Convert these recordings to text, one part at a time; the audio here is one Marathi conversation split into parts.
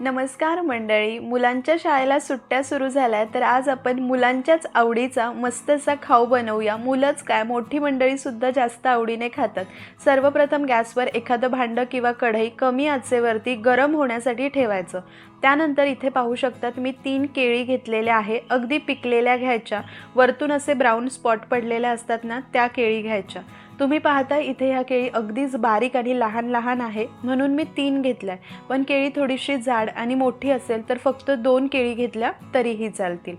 नमस्कार मंडळी मुलांच्या शाळेला सुट्ट्या सुरू झाल्या तर आज आपण मुलांच्याच आवडीचा मस्त असा खाऊ बनवूया. मुलंच काय मोठी मंडळीसुद्धा जास्त आवडीने खातात. सर्वप्रथम गॅसवर एखादं भांडं किंवा कढई कमी आचेवरती गरम होण्यासाठी ठेवायचं. त्यानंतर इथे पाहू शकतात मी तीन केळी घेतलेल्या आहे अगदी पिकलेल्या घ्यायच्या. वरतून असे ब्राऊन स्पॉट पडलेल्या असतात ना त्या केळी घ्यायच्या. तुम्ही पाहता इथे ह्या केळी अगदीच बारीक आणि लहान लहान आहे म्हणून मी तीन घेतल्या पण केळी थोडीशी जाड आणि मोठी असेल तर फक्त दोन केळी घेतल्या तरीही चालतील.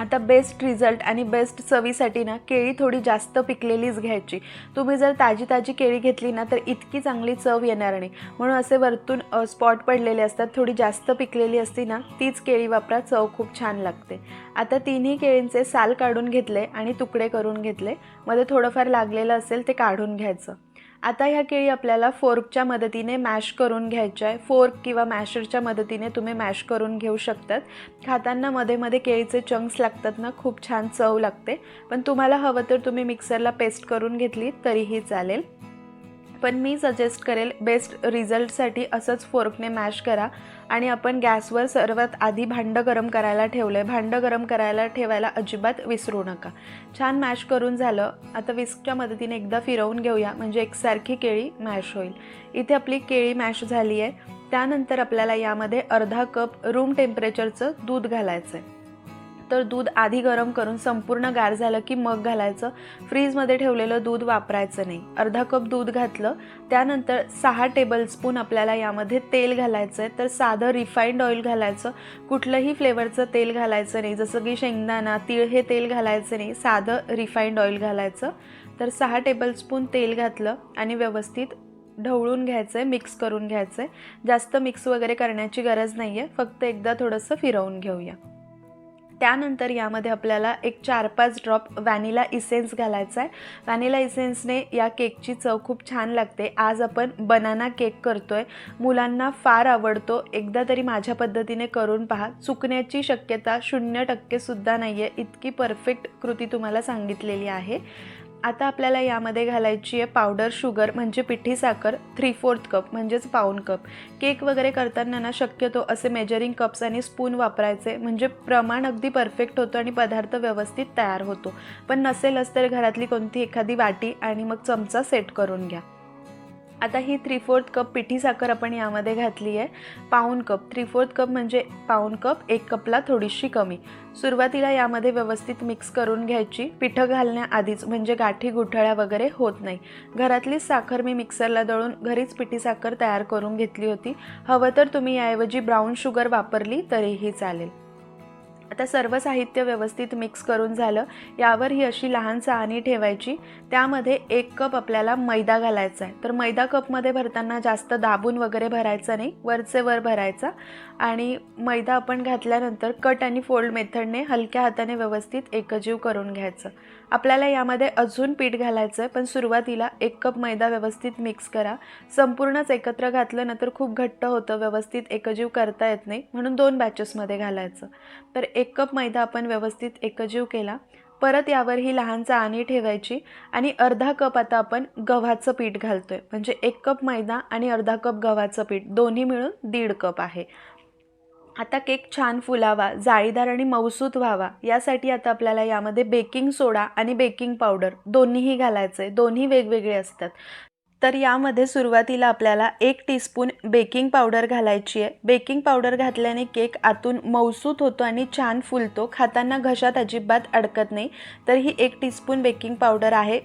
आता बेस्ट रिझल्ट आणि बेस्ट चवीसाठी ना केळी थोडी जास्त पिकलेलीच घ्यायची. तुम्ही जर ताजी ताजी केळी घेतली ना तर इतकी चांगली चव येणार नाही. म्हणून असे वरतून स्पॉट पडलेले असतात थोडी जास्त पिकलेली असती ना तीच केळी वापरा चव खूप छान लागते. आता तिन्ही केळींचे साल काढून घेतले आणि तुकडे करून घेतले. मध्ये थोडंफार लागलेलं असेल ते काढून घ्यायचं. आता ह्या केळी आपल्याला फोर्कच्या मदतीने मॅश करून घ्यायच्या आहे फोर्क किंवा मॅशरच्या मदतीने तुम्ही मॅश करून घेऊ शकतात. खाताना मध्ये मध्ये केळीचे चंक्स लागतात ना खूप छान चव लागते. पण तुम्हाला हवं तर तुम्ही मिक्सरला पेस्ट करून घेतली तरीही चालेल. पण मी सजेस्ट करेल बेस्ट रिझल्टसाठी असंच फोर्कने मॅश करा. आणि आपण गॅसवर सर्वात आधी भांडं गरम करायला ठेवलं आहे भांडं गरम करायला ठेवायला अजिबात विसरू नका. छान मॅश करून झालं. आता विस्कच्या मदतीने एकदा फिरवून घेऊया. म्हणजे एकसारखी केळी मॅश होईल. इथे आपली केळी मॅश झाली आहे त्यानंतर आपल्याला यामध्ये अर्धा कप रूम टेम्परेचरचं दूध घालायचं आहे तर दूध आधी गरम करून संपूर्ण गार झालं की मग घालायचं. फ्रीजमध्ये ठेवलेलं दूध वापरायचं नाही. अर्धा कप दूध घातलं त्यानंतर सहा टेबलस्पून आपल्याला यामध्ये तेल घालायचं आहे तर साधं रिफाईंड ऑइल घालायचं. कुठलंही फ्लेवरचं तेल घालायचं नाही. जसं की शेंगदाणा तीळ हे तेल घालायचं नाही. साधं रिफाईंड ऑइल घालायचं. तर सहा टेबलस्पून तेल घातलं आणि व्यवस्थित ढवळून घ्यायचं आहे मिक्स करून घ्यायचं आहे जास्त मिक्स वगैरे करण्याची गरज नाही आहे फक्त एकदा थोडंसं फिरवून घेऊया. त्यानंतर यामध्ये आपल्याला एक चार पाच ड्रॉप व्हॅनिला इसेन्स घालायचा आहे व्हॅनिला इसेन्सने या केकची चव खूप छान लागते. आज आपण बनाना केक करतो आहे मुलांना फार आवडतो. एकदा तरी माझ्या पद्धतीने करून पहा. चुकण्याची शक्यता शून्य टक्केसुद्धा नाही आहे इतकी परफेक्ट कृती तुम्हाला सांगितलेली आहे. आता आपल्याला यामध्ये घालायची आहे पावडर शुगर म्हणजे पिठी साखर थ्री फोर्थ कप म्हणजेच पाऊन कप केक वगैरे करताना ना शक्यतो असे मेजरिंग कप्स आणि स्पून वापरायचे म्हणजे प्रमाण अगदी परफेक्ट होतं आणि पदार्थ व्यवस्थित तयार होतो. पण नसेलच तर घरातली कोणती एखादी वाटी आणि मग चमचा सेट करून घ्या. आता ही थ्री फोर्थ कप पिठी साखर आपण यामध्ये घातली आहे. पाऊन कप थ्री फोर्थ कप म्हणजे पाऊन कप एक कपला थोडीशी कमी. सुरुवातीला यामध्ये व्यवस्थित मिक्स करून घ्यायची. पिठं घालण्याआधीच म्हणजे गाठी गुठळ्या वगैरे होत नाही. घरातलीच साखर मी मिक्सरला दळून घरीच पिठी साखर तयार करून घेतली होती. हवं तर तुम्ही याऐवजी ब्राऊन शुगर वापरली तरीही चालेल. आता सर्व साहित्य व्यवस्थित मिक्स करून झालं. यावर ही अशी लहान चाळणी ठेवायची. त्यामध्ये एक कप आपल्याला मैदा घालायचा आहे. तर मैदा कपमध्ये भरताना जास्त दाबून वगैरे भरायचं नाही. वरचे वर भरायचा. आणि मैदा आपण घातल्यानंतर कट आणि फोल्ड मेथडने हलक्या हाताने व्यवस्थित एकजीव करून घ्यायचं. आपल्याला यामध्ये अजून पीठ घालायचं आहे पण सुरुवातीला एक कप मैदा व्यवस्थित मिक्स करा. संपूर्णच एकत्र घातलं ना तर खूप घट्ट होतं व्यवस्थित एकजीव करता येत नाही म्हणून दोन बॅचेसमध्ये घालायचं. तर एक कप मैदा आपण व्यवस्थित एकजीव केला. परत यावर ही लहान चाळणी ठेवायची आणि अर्धा कप आता आपण गव्हाचं पीठ घालतोय. म्हणजे एक कप मैदा आणि अर्धा कप गव्हाचं पीठ दोन्ही मिळून दीड कप आहे. आता केक छान फुलावा जाळीदार आणि मऊसूत व्हावा यासाठी आता आपल्याला यामध्ये बेकिंग सोडा आणि बेकिंग पावडर दोन्हीही घालायचं आहे दोन्ही वेगवेगळे असतात. तर यामध्ये सुरुवातीला आपल्याला एक टीस्पून बेकिंग पावडर घालायची आहे. बेकिंग पावडर घातल्याने केक आतून मऊसूत होतो आणि छान फुलतो. खाताना घशात अजिबात अडकत नाही. तर ही एक टीस्पून बेकिंग पावडर आहे.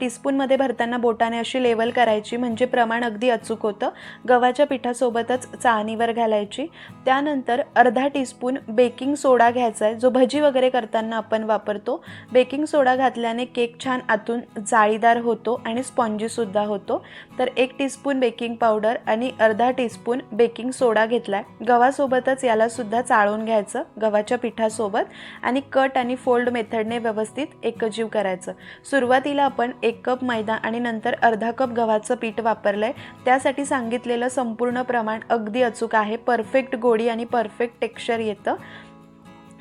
टीस्पूनमध्ये भरताना बोटाने अशी लेवल करायची म्हणजे प्रमाण अगदी अचूक होतं. गव्हाच्या पिठासोबतच चाळणीवर घालायची. त्यानंतर अर्धा टीस्पून बेकिंग सोडा घ्यायचा आहे. जो भजी वगैरे करताना आपण वापरतो. बेकिंग सोडा घातल्याने केक छान आतून जाळीदार होतो आणि स्पॉन्जीसुद्धा होतो. तर एक टीस्पून बेकिंग पावडर आणि अर्धा टीस्पून बेकिंग सोडा घेतला आहे गव्हासोबतच यालासुद्धा चाळून घ्यायचं गव्हाच्या पिठासोबत आणि कट आणि फोल्ड मेथडने व्यवस्थित एकजीव करायचं. सुरुवातीला आपण एक कप मैदा आणि नंतर अर्धा कप गव्हाचं पीठ वापरलं आहे त्यासाठी सांगितलेलं संपूर्ण प्रमाण अगदी अचूक आहे. परफेक्ट गोडी आणि परफेक्ट टेक्स्चर येतं.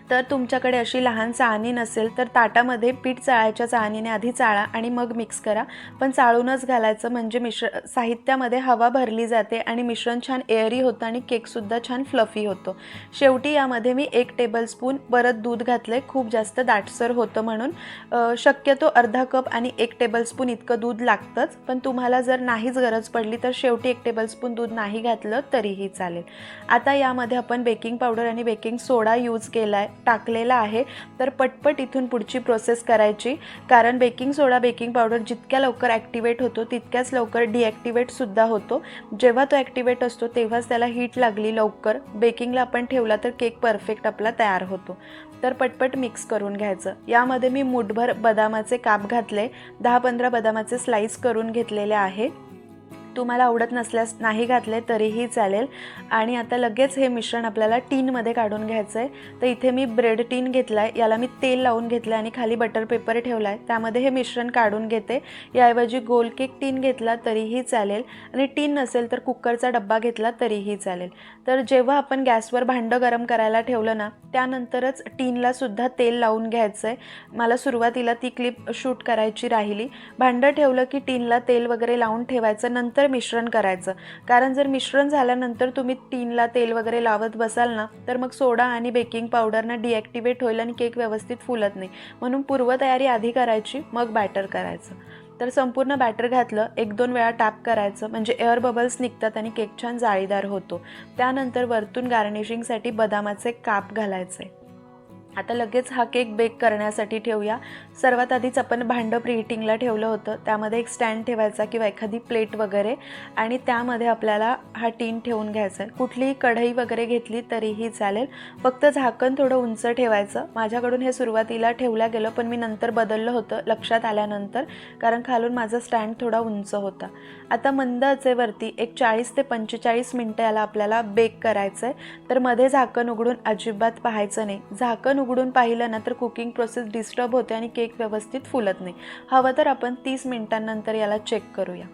तर तुमच्याकडे अशी लहान चाळणी नसेल तर ताटामध्ये पीठ चाळायच्या चाळणीने आधी चाळा आणि मग मिक्स करा. पण चाळूनच घालायचं म्हणजे मिश्र साहित्यामध्ये हवा भरली जाते आणि मिश्रण छान एअरी होतं आणि केकसुद्धा छान फ्लफी होतो. शेवटी यामध्ये मी एक टेबलस्पून परत दूध घातलं आहे खूप जास्त दाटसर होतं म्हणून शक्यतो अर्धा कप आणि एक टेबलस्पून इतकं दूध लागतंच. पण तुम्हाला जर नाहीच गरज पडली तर शेवटी एक टेबलस्पून दूध नाही घातलं तरीही चालेल. आता यामध्ये आपण बेकिंग पावडर आणि बेकिंग सोडा यूज केला आहे टाकलेला आहे. तर पटपट इथून पुढची प्रोसेस करायची. कारण बेकिंग सोडा बेकिंग पावडर जितक्या लवकर ॲक्टिवेट होतो तितक्याच लवकर डिॲक्टिवेटसुद्धा होतो. जेव्हा तो ॲक्टिवेट असतो तेव्हाच त्याला हीट लागली लवकर. बेकिंगला आपण ठेवला तर केक परफेक्ट आपला तयार होतो. तर पटपट मिक्स करून घ्यायचं. यामध्ये मी मुठभर बदामाचे काप घातले. दहा पंधरा बदामाचे स्लाईस करून घेतलेले आहे. तुम्हाला आवडत नसल्यास नाही घातले तरीही चालेल. आणि आता लगेच हे मिश्रण आपल्याला टीनमध्ये काढून घ्यायचं आहे तर इथे मी ब्रेड टीन घेतला आहे याला मी तेल लावून घेतलं आहे आणि खाली बटर पेपर ठेवला आहे त्यामध्ये हे मिश्रण काढून घेते. याऐवजी गोल केक टीन घेतला तरीही चालेल. आणि टीन नसेल तर कुकरचा डब्बा घेतला तरीही चालेल. तर जेव्हा आपण गॅसवर भांडं गरम करायला ठेवलं ना त्यानंतरच टीनला सुद्धा तेल लावून घ्यायचं आहे मला सुरुवातीला ती क्लिप शूट करायची राहिली. भांडं ठेवलं की टीनला तेल वगैरे लावून ठेवायचं नंतर मिश्रण करायचं. कारण जर मिश्रण झाल्यानंतर तुम्ही टीनला तेल वगैरे लावत बसाल ना तर मग सोडा आणि बेकिंग पावडरना डिॲक्टिवेट होईल आणि केक व्यवस्थित फुलत नाही. म्हणून पूर्वतयारी आधी करायची मग बॅटर करायचं. तर संपूर्ण बॅटर घातलं एक दोन वेळा टॅप करायचं. म्हणजे एअर बबल्स निघतात आणि केक छान जाळीदार होतो. त्यानंतर वरतून गार्निशिंगसाठी बदामाचे काप घालायचे. आता लगेच हा केक बेक करण्यासाठी ठेवूया. सर्वात आधीच आपण भांडं प्रीहिटिंगला ठेवलं होतं. त्यामध्ये एक स्टँड ठेवायचा किंवा एखादी प्लेट वगैरे आणि त्यामध्ये आपल्याला हा टीन ठेवून घ्यायचा आहे. कुठलीही कढई वगैरे घेतली तरीही चालेल. फक्त झाकण थोडं उंच ठेवायचं. माझ्याकडून हे सुरुवातीला ठेवलं गेलं पण मी नंतर बदललं होतं लक्षात आल्यानंतर कारण खालून माझा स्टँड थोडा उंच होता. आता मंद आचेवरती एक चाळीस ते पंचेचाळीस मिनटं याला आपल्याला बेक करायचं आहे तर मध्ये झाकण उघडून अजिबात पाहायचं नाही. झाकण उघडून पाहिलं ना तर कुकिंग प्रोसेस डिस्टर्ब होते आणि केक व्यवस्थित फुलत नाही. हवं तर आपण तीस मिनिटांनंतर याला चेक करूया.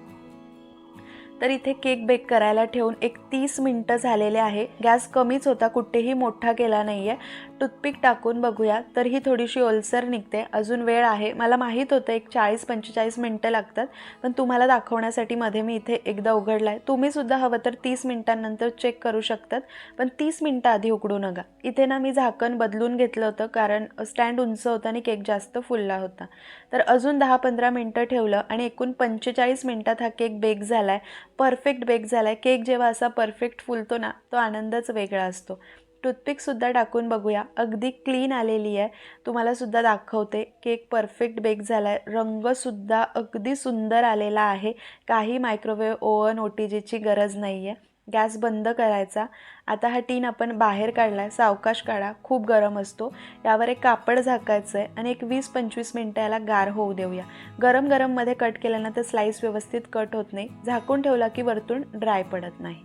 तर इथे केक बेक करायला ठेवून एक तीस मिनटं झालेले आहे. गॅस कमीच होता कुठेही मोठा केला नाही आहे टूथपिक टाकून बघूया. तर ही थोडीशी ओलसर निघते. अजून वेळ आहे. मला माहीत होतं एक चाळीस पंचेचाळीस मिनटं लागतात. पण तुम्हाला दाखवण्यासाठी मध्ये मी इथे एकदा उघडला आहे तुम्हीसुद्धा हवं तर तीस मिनटांनंतर चेक करू शकतात. पण तीस मिनटं आधी उघडू नका. इथे ना मी झाकण बदलून घेतलं होतं कारण स्टँड उंच होतं आणि केक जास्त फुलला होता. तर अजून दहा पंधरा मिनटं ठेवलं आणि एकूण पंचेचाळीस मिनटात हा केक बेक झाला आहे परफेक्ट बेक झाला आहे केक जेव्हा असा परफेक्ट फुलतो ना तो आनंदच वेगळा असतो. टूथपिकसुद्धा टाकून बघूया. अगदी क्लीन आलेली आहे. तुम्हालासुद्धा दाखवते केक परफेक्ट बेक झाला आहे रंगसुद्धा अगदी सुंदर आलेला आहे. काही मायक्रोवेव्ह ओवन ओ टी जीची गरज नाही आहे गॅस बंद करायचा. आता हा टीन आपण बाहेर काढला आहे सावकाश काढा. खूप गरम असतो. यावर एक कापड झाकायचं आहे आणि एक वीस पंचवीस मिनटं याला गार होऊ देऊया. गरम गरममध्ये कट केल्यानं तर स्लाईस व्यवस्थित कट होत नाही. झाकून ठेवला की वरतून ड्राय पडत नाही.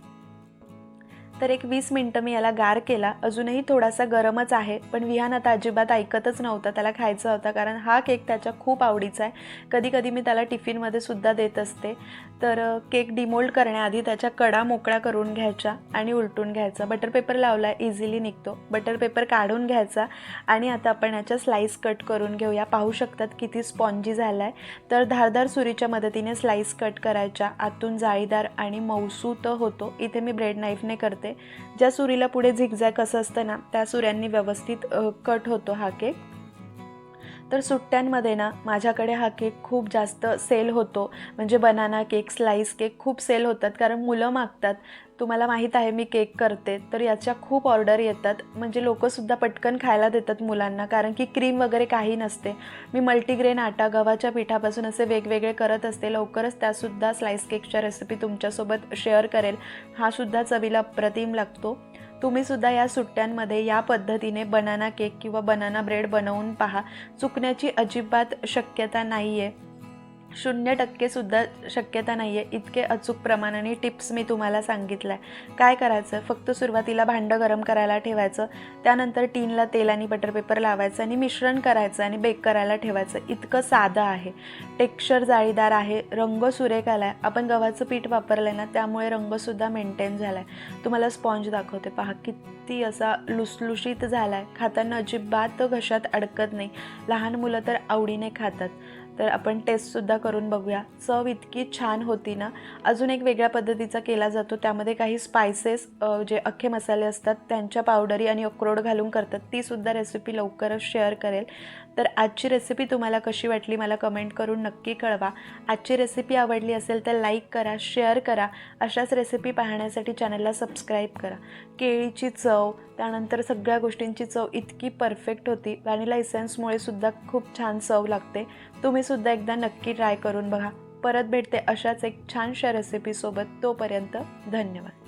तर एक वीस मिनटं मी याला गार केला. अजूनही थोडासा गरमच आहे पण विहान आता अजिबात ऐकतच नव्हता. त्याला खायचा होता कारण हा केक त्याच्या खूप आवडीचा आहे. कधी कधी मी त्याला टिफिनमध्ये सुद्धा देत असते. तर केक डिमोल्ड करण्याआधी त्याच्या कडा मोकळा करून घ्यायच्या आणि उलटून घ्यायचा. बटर पेपर लावला इझिली निघतो. बटर पेपर काढून घ्यायचा आणि आता आपण याच्या स्लाईस कट करून घेऊया. पाहू शकतात किती स्पॉन्जी झाला आहे तर धारदार सुरीच्या मदतीने स्लाईस कट करायच्या. आतून जाळीदार आणि मौसूत होतो. इथे मी ब्रेड नाईफने करते. ज्या सुरीला पुढे झिगझॅग असं असतं ना त्या सुऱ्यांनी व्यवस्थित कट होतो हा केक तर सुट्ट्यांमध्ये ना माझ्याकडे हा केक खूप जास्त सेल होतो. म्हणजे बनाना केक स्लाईस केक खूप सेल होतात. कारण मुलं मागतात तुम्हाला माहीत आहे मी केक करते. तर याच्या खूप ऑर्डर येतात. म्हणजे लोकंसुद्धा पटकन खायला देतात मुलांना. कारण की क्रीम वगैरे काही नसते. मी मल्टीग्रेन आटा गव्हाच्या पिठापासून असे वेगवेगळे करत असते. लवकरच त्यासुद्धा स्लाईस केकच्या रेसिपी तुमच्यासोबत शेअर करेल. हा सुद्धा चवीला अप्रतिम लागतो. तुम्ही सुद्धा या सुट्ट्यांमध्ये या पद्धतीने बनाना केक किंवा बनाना ब्रेड बनवून पहा. चुकण्याची अजिबात शक्यता नाही आहे शून्य टक्केसुद्धा शक्यता नाही आहे इतके अचूक प्रमाणाने टिप्स मी तुम्हाला सांगितलं आहे काय करायचं? फक्त सुरुवातीला भांडं गरम करायला ठेवायचं त्यानंतर टीनला तेल आणि बटर पेपर लावायचं आणि मिश्रण करायचं आणि बेक करायला ठेवायचं. इतकं साधं आहे. टेक्स्चर जाळीदार आहे रंग सुरेख आला आहे आपण गव्हाचं पीठ वापरलं आहे ना त्यामुळे रंगसुद्धा मेंटेन झाला आहे तुम्हाला स्पॉन्ज दाखवते. पहा किती असा लुसलुशीत झाला आहे खाताना अजिबात घशात अडकत नाही. लहान मुलं तर आवडीने खातात. तर आपण टेस्टसुद्धा करून बघूया. चव इतकी छान होती ना. अजून एक वेगळ्या पद्धतीचा केला जातो. त्यामध्ये काही स्पायसेस जे अख्खे मसाले असतात त्यांच्या पावडरी आणि अक्रोड घालून करतात. तीसुद्धा रेसिपी लवकरच शेअर करेल. तर आजची रेसिपी तुम्हाला कशी वाटली मला कमेंट करून नक्की कळवा. आजची रेसिपी आवडली असेल तर लाईक करा शेअर करा. अशाच रेसिपी पाहण्यासाठी चॅनलला सबस्क्राईब करा. केळीची चव त्यानंतर सगळ्या गोष्टींची चव इतकी परफेक्ट होती. व्हॅनिला इसेन्समुळे सुद्धा खूप छान चव लागते. तुम्ही सुद्धा एकदा नक्की ट्राय करून बघा. परत भेटते अशाच एक छानशा रेसिपीसोबत तोपर्यंत धन्यवाद.